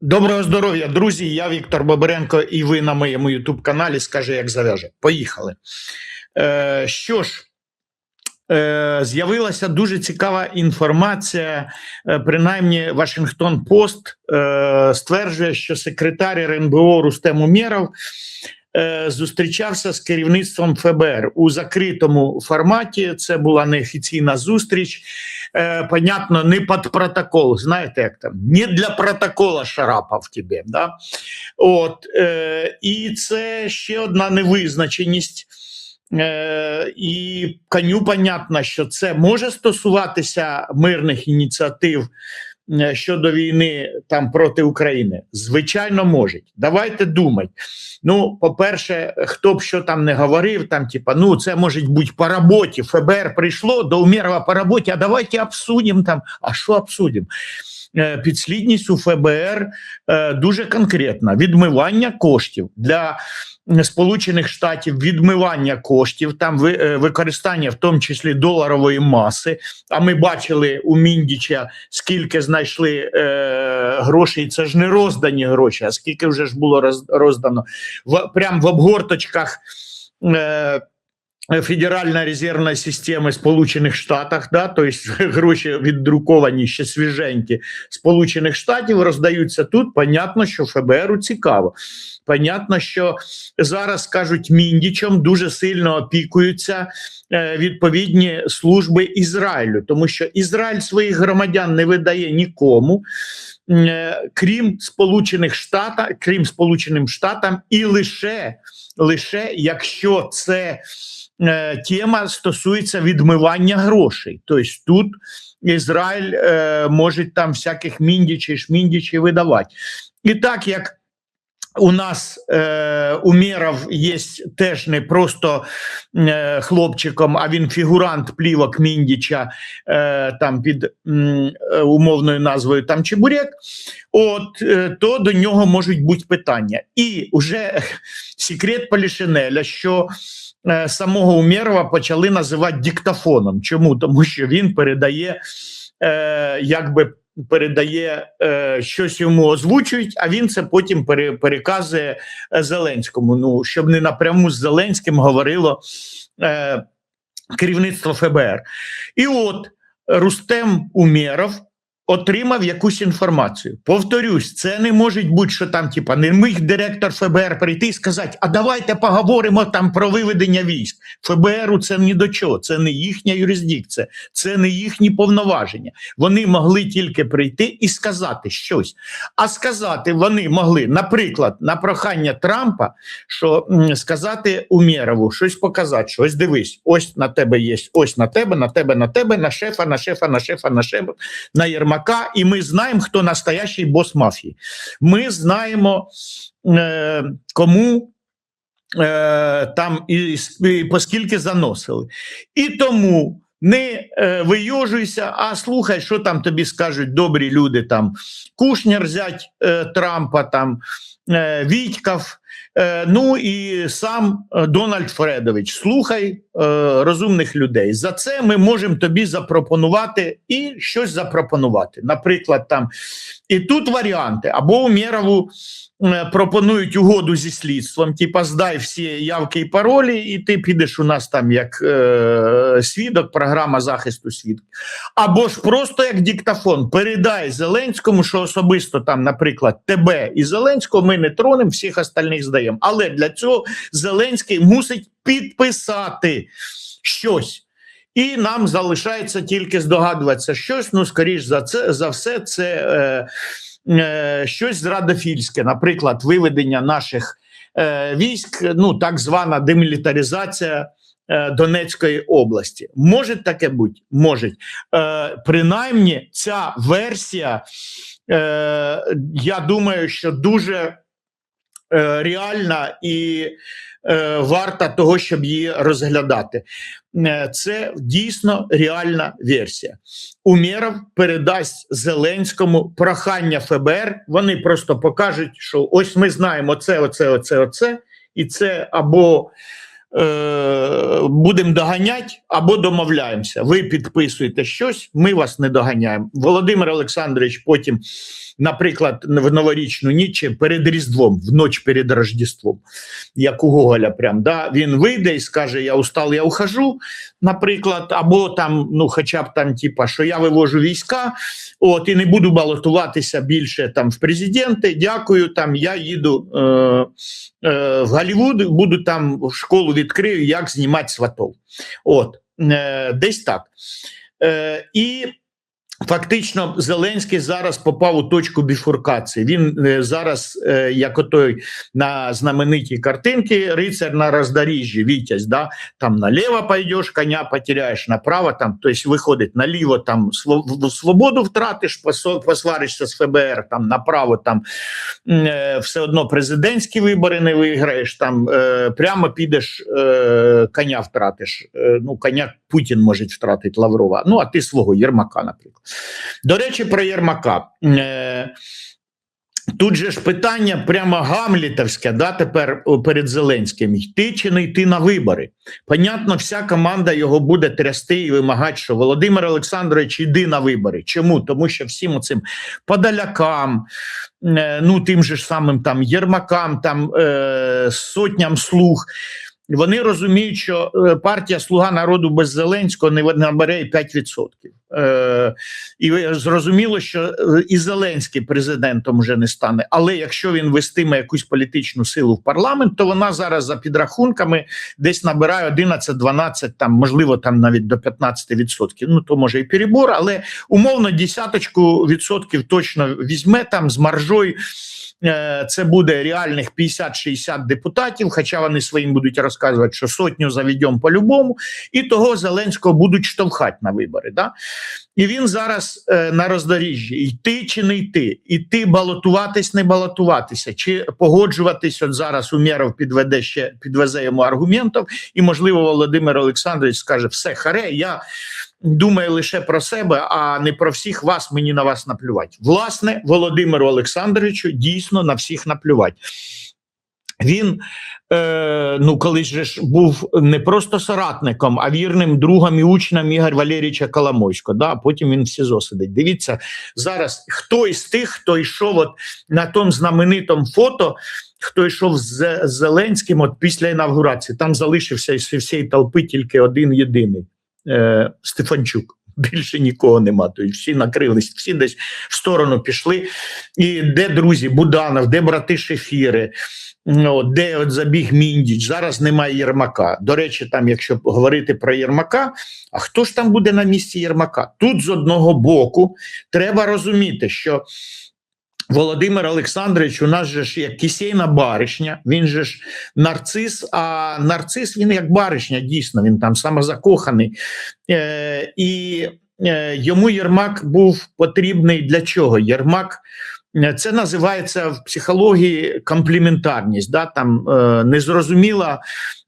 Доброго здоров'я, друзі. Я Віктор Бабаренко, і ви на моєму Ютуб каналі Скажи, як зав'яже. Поїхали. Е, що ж, е, з'явилася дуже цікава інформація. Е, принаймні, Вашингтон Пост е, стверджує, що секретар РНБО Рустем Умєров зустрічався з керівництвом ФБР у закритому форматі. Це була неофіційна зустріч. Е, понятно, не під протокол. Знаєте, як там не для протокола шарапав тебе. Да? От, е, і це ще одна невизначеність. Е, і коню понятно, що це може стосуватися мирних ініціатив е, щодо війни там проти України. Звичайно, можуть. Давайте думати. Ну, по-перше, хто б що там не говорив, там, типа, ну, це може бути по роботі. ФБР прийшло до Умєрова по роботі, а давайте обсудимо там. А що обсудимо? Е, Підслідність у ФБР е, дуже конкретна: відмивання коштів для Сполучених Штатів, відмивання коштів, там е, використання, в тому числі доларової маси. А ми бачили у Міндіча, скільки знайшли е, грошей. Це ж не роздані гроші, а скільки вже ж було роз, роздано в прям в обгорточках. Е, Федеральна резервна система Сполучених Штатах, да, то тобто гроші віддруковані ще свіженькі Сполучених Штатів роздаються тут. Понятно, що ФБРу цікаво. Понятно, що зараз кажуть міндічом дуже сильно опікуються е, відповідні служби Ізраїлю, тому що Ізраїль своїх громадян не видає нікому. е, Крім Сполучених Штатів, крім Сполученим Штатам, і лише, лише якщо це е, тема стосується відмивання грошей. Тобто тут Ізраїль е, може там всяких міндічей, шміндічей видавати. І так як у нас е, Умєров є теж не просто е, хлопчиком, а він фігурант плівок Міндіча е, там під м, е, умовною назвою там Чебурек, от, е, то до нього можуть бути питання. І вже секрет Полішинеля, що самого Умєрова почали називати диктофоном. Чому? Тому що він передає, е, якби передає е, щось йому озвучують, а він це потім пере, переказує е, Зеленському. Ну, щоб не напряму з Зеленським говорило е, керівництво ФБР. І от Рустем Умєров отримав якусь інформацію. Повторюсь, це не може бути, що там, типа, не міг директор ФБР прийти і сказати, а давайте поговоримо там про виведення військ. ФБРу це ні до чого, це не їхня юрисдикція, це не їхні повноваження. Вони могли тільки прийти і сказати щось. А сказати вони могли, наприклад, на прохання Трампа, що сказати Умєрову, щось показати, щось дивись, ось на тебе є, ось на тебе, на тебе, на тебе, на шефа, на шефа, на шефа, на шефа, на Єрмака, і ми знаємо, хто настоящий бос мафії. Ми знаємо, е, кому. Е, там і, і поскільки заносили. І тому не е, вийожуйся, а слухай, що там тобі скажуть добрі люди. Там Кушнер зять е, Трампа, там е, Вітьков, е, ну і сам е, Дональд Фредович. Слухай е, розумних людей. За це ми можемо тобі запропонувати і щось запропонувати. Наприклад, там і тут варіанти або Умєрову е, пропонують угоду зі слідством, типа здай всі явки і паролі, і ти підеш у нас там як е, свідок, програма захисту свідків. Або ж просто як диктофон, передай Зеленському, що особисто там, наприклад, тебе і Зеленського ми не тронемо, всіх остальних здаємо. Але для цього Зеленський мусить підписати щось. І нам залишається тільки здогадуватися щось. Ну, скоріш за це за все, це е, е, щось зрадофільське, наприклад, виведення наших е, військ, ну так звана демілітаризація е, Донецької області. Може таке бути? Може. Е, принаймні, ця версія, е, я думаю, що дуже е, реальна і е, варта того, щоб її розглядати. Е, Це дійсно реальна версія. Умєров передасть Зеленському прохання ФБР. Вони просто покажуть, що ось ми знаємо це, оце, оце, оце, і це або будемо доганяти або домовляємося. Ви підписуєте щось, ми вас не доганяємо. Володимир Олександрович потім, наприклад, в новорічну ніч перед Різдвом, в ніч перед Рождеством, як у Гоголя, прям, да, він вийде і скаже: Я устал, я ухожу, наприклад, або там, ну, хоча б там, типа, що я вивожу війська, от, і не буду балотуватися більше там в президенти. Дякую, там я їду е, е, в Голлівуд, буду там в школу відкрию, як знімати сватов. От, е, десь так. Е, і Фактично, Зеленський зараз попав у точку біфуркації. Він е, зараз, е, як отой на знаменитій картинці, рицар на роздоріжжі, Вітязь, да? там наліво пойдеш, коня потеряєш, направо, там, тобто виходить наліво, там сво- свободу втратиш, посваришся з ФБР, там направо, там е, все одно президентські вибори не виграєш, там прямо підеш, коня втратиш. Ну, коня Путін може втратити Лаврова. Ну, а ти свого Єрмака, наприклад. До речі, про Єрмака. Е, Тут же ж питання прямо гамлітовське, да, тепер перед Зеленським йти чи не йти на вибори. Понятно, вся команда його буде трясти і вимагати, що Володимир Олександрович йди на вибори. Чому? Тому що всім цим подалякам, е, ну тим же ж самим там Єрмакам, там е, сотням слуг. Вони розуміють, що е, партія Слуга народу без Зеленського не набере і 5%. Е, і зрозуміло, що е, і Зеленський президентом вже не стане. Але якщо він вестиме якусь політичну силу в парламент, то вона зараз за підрахунками десь набирає 11-12, там можливо, там навіть до 15%. Ну то може і перебор, але умовно десяточку відсотків точно візьме там з маржою. Е, Це буде реальних 50-60 депутатів, хоча вони своїм будуть розказувати, що сотню заведемо по-любому, і того Зеленського будуть штовхати на вибори. Да? І він зараз е, на роздоріжжі: йти чи не йти, іти балотуватись, не балотуватися, чи погоджуватись. От зараз Умєров підведе ще підвезе йому аргументів, і можливо Володимир Олександрович скаже: все харе, я думаю лише про себе, а не про всіх вас. Мені на вас наплювати. Власне, Володимиру Олександровичу дійсно на всіх наплювати. Він е, ну колись же ж був не просто соратником, а вірним другом і учнем Ігор Валерійовича Коломойського. Да? Потім він в СІЗО сидить. Дивіться зараз, хто із тих, хто йшов от на тому знаменитому фото, хто йшов з з Зеленським от після інавгурації. Там залишився із всієї толпи тільки один єдиний е, Стефанчук. Більше нікого нема. Тобто всі накрились, всі десь в сторону пішли. І де друзі Буданов, де брати Шефіри, ну, де от забіг Міндіч, зараз немає Єрмака. До речі, там, якщо говорити про Єрмака, а хто ж там буде на місці Єрмака? Тут з одного боку треба розуміти, що Володимир Олександрович у нас же ж як кисейна баришня, він же ж нарцис, а нарцис він як баришня, дійсно, він там самозакоханий. Е, і е, йому Єрмак був потрібний для чого? Єрмак це називається в психології компліментарність, да? там е, незрозуміла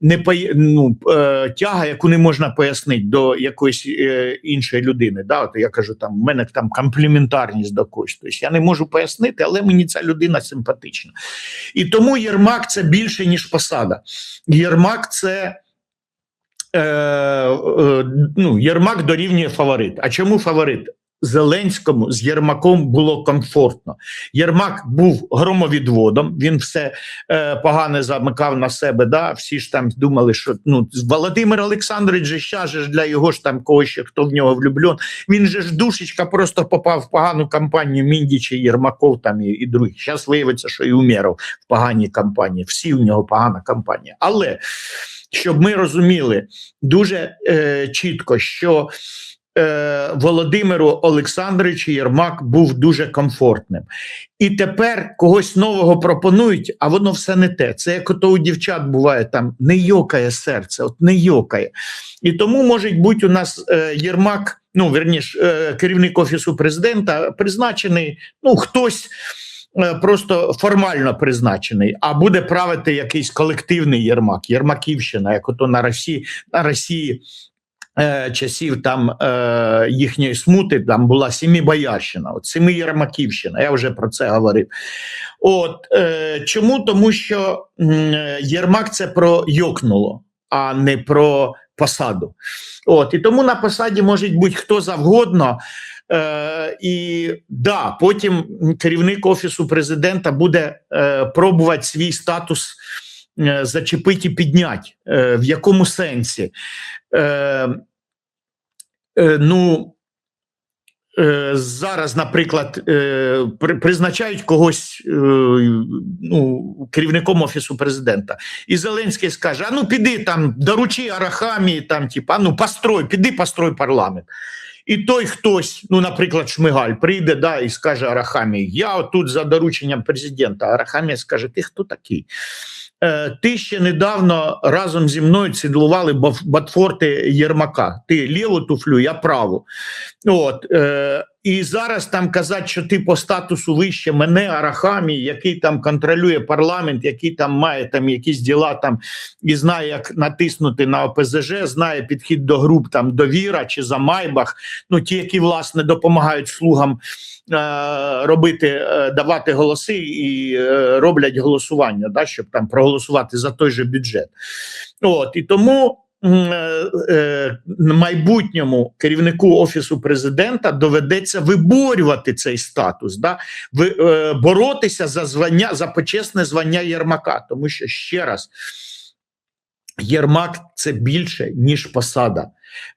не ну, е, тяга, яку не можна пояснити до якоїсь е, іншої людини. Да? От я кажу, там в мене там компліментарність до когось. Тобто я не можу пояснити, але мені ця людина симпатична. І тому Єрмак це більше, ніж посада. Єрмак це. Е, е, ну, Єрмак дорівнює фаворит. А чому фаворит? Зеленському з Єрмаком було комфортно. Єрмак був громовідводом, він все е, погане замикав на себе. Да? Всі ж там думали, що ну, Володимир Олександрович же ща ж для його ж там когось ще хто в нього влюблен. Він же ж душечка просто попав в погану кампанію Міндіча, Єрмаков там і, і других. Зараз виявиться, що і Умєров в поганій кампанії. Всі в нього погана кампанія. Але щоб ми розуміли дуже е, чітко, що е, Володимиру Олександровичу Єрмак був дуже комфортним. І тепер когось нового пропонують, а воно все не те. Це як ото у дівчат буває там не йокає серце, от не йокає. І тому може бути у нас е, Єрмак, ну верніш, е, керівник офісу президента, призначений, ну хтось. е, Просто формально призначений, а буде правити якийсь колективний Єрмак, Єрмаківщина, як ото на Росії, на Росії е, часів там е, їхньої смути там була Сімібоярщина, от Семиєрмаківщина, я вже про це говорив. От е, чому? Тому що е, Єрмак це про йокнуло. а не про посаду. От і тому на посаді може бути хто завгодно. Е, і да, потім керівник офісу президента буде е, пробувати свій статус е, зачепити і підняти. Е, в якому сенсі? Е, ну, зараз, наприклад, призначають когось ну, керівником офісу президента. І Зеленський скаже: а ну піди там, доручи Арахамі, там, типа, ну построй, піди построй парламент. І той хтось, ну, наприклад, Шмигаль, прийде да, і скаже Арахамі: Я отут за дорученням президента. Арахамія скаже: Ти хто такий? Е, ти ще недавно разом зі мною цідлували Батфорти Єрмака. Ти ліву туфлю, я праву. От, е, і зараз там казати, що ти по статусу вище мене, Арахамі, який там контролює парламент, який там має там якісь діла там і знає, як натиснути на ОПЗЖ, знає підхід до груп там довіра чи за Майбах. Ну ті, які власне допомагають слугам е, робити, е, давати голоси і е, роблять голосування, да, щоб там проголосувати за той же бюджет. От і тому. Е, е, Майбутньому керівнику офісу президента доведеться виборювати цей статус, да? е, боротися за звання за почесне звання Єрмака, тому що ще раз Єрмак це більше ніж посада.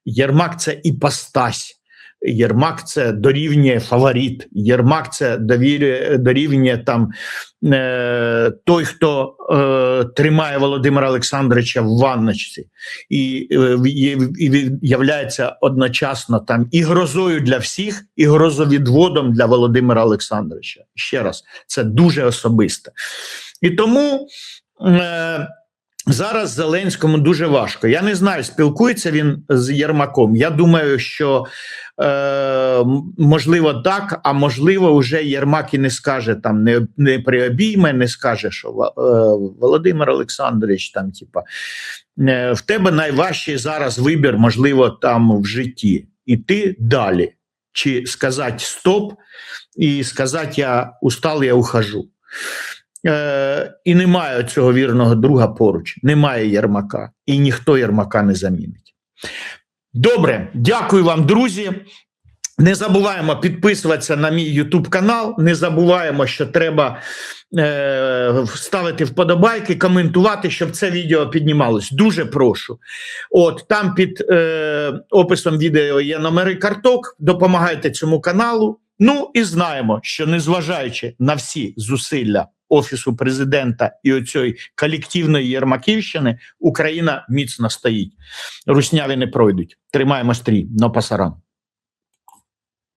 Єрмак це іпостась. Єрмак це дорівнює фаворит. Єрмак це довірює, дорівнює там е, той, хто е, тримає Володимира Олександровича в ванночці, і, е, і, і являється одночасно там і грозою для всіх, і грозовідводом для Володимира Олександровича. Ще раз, це дуже особисте. І тому. Е, Зараз Зеленському дуже важко. Я не знаю, спілкується він з Єрмаком. Я думаю, що е, можливо так, а можливо, вже Єрмак і не скаже там, не, не приобійме, не скаже, що е, Володимир Олександрович, там, типа, е, в тебе найважчий зараз вибір, можливо, там в житті. Іти далі. Чи сказати стоп, і сказати я устал, я ухожу. Е, і немає цього вірного друга поруч, немає Єрмака, і ніхто Єрмака не замінить. Добре, дякую вам, друзі. Не забуваємо підписуватися на мій YouTube канал. Не забуваємо, що треба е, ставити вподобайки, коментувати, щоб це відео піднімалось. Дуже прошу. От там під е, описом відео є номери карток. Допомагайте цьому каналу. Ну і знаємо, що незважаючи на всі зусилля офісу президента і оцієї колективної Єрмаківщини, Україна міцно стоїть. Русняві не пройдуть. Тримаємо стрій, но пасаран.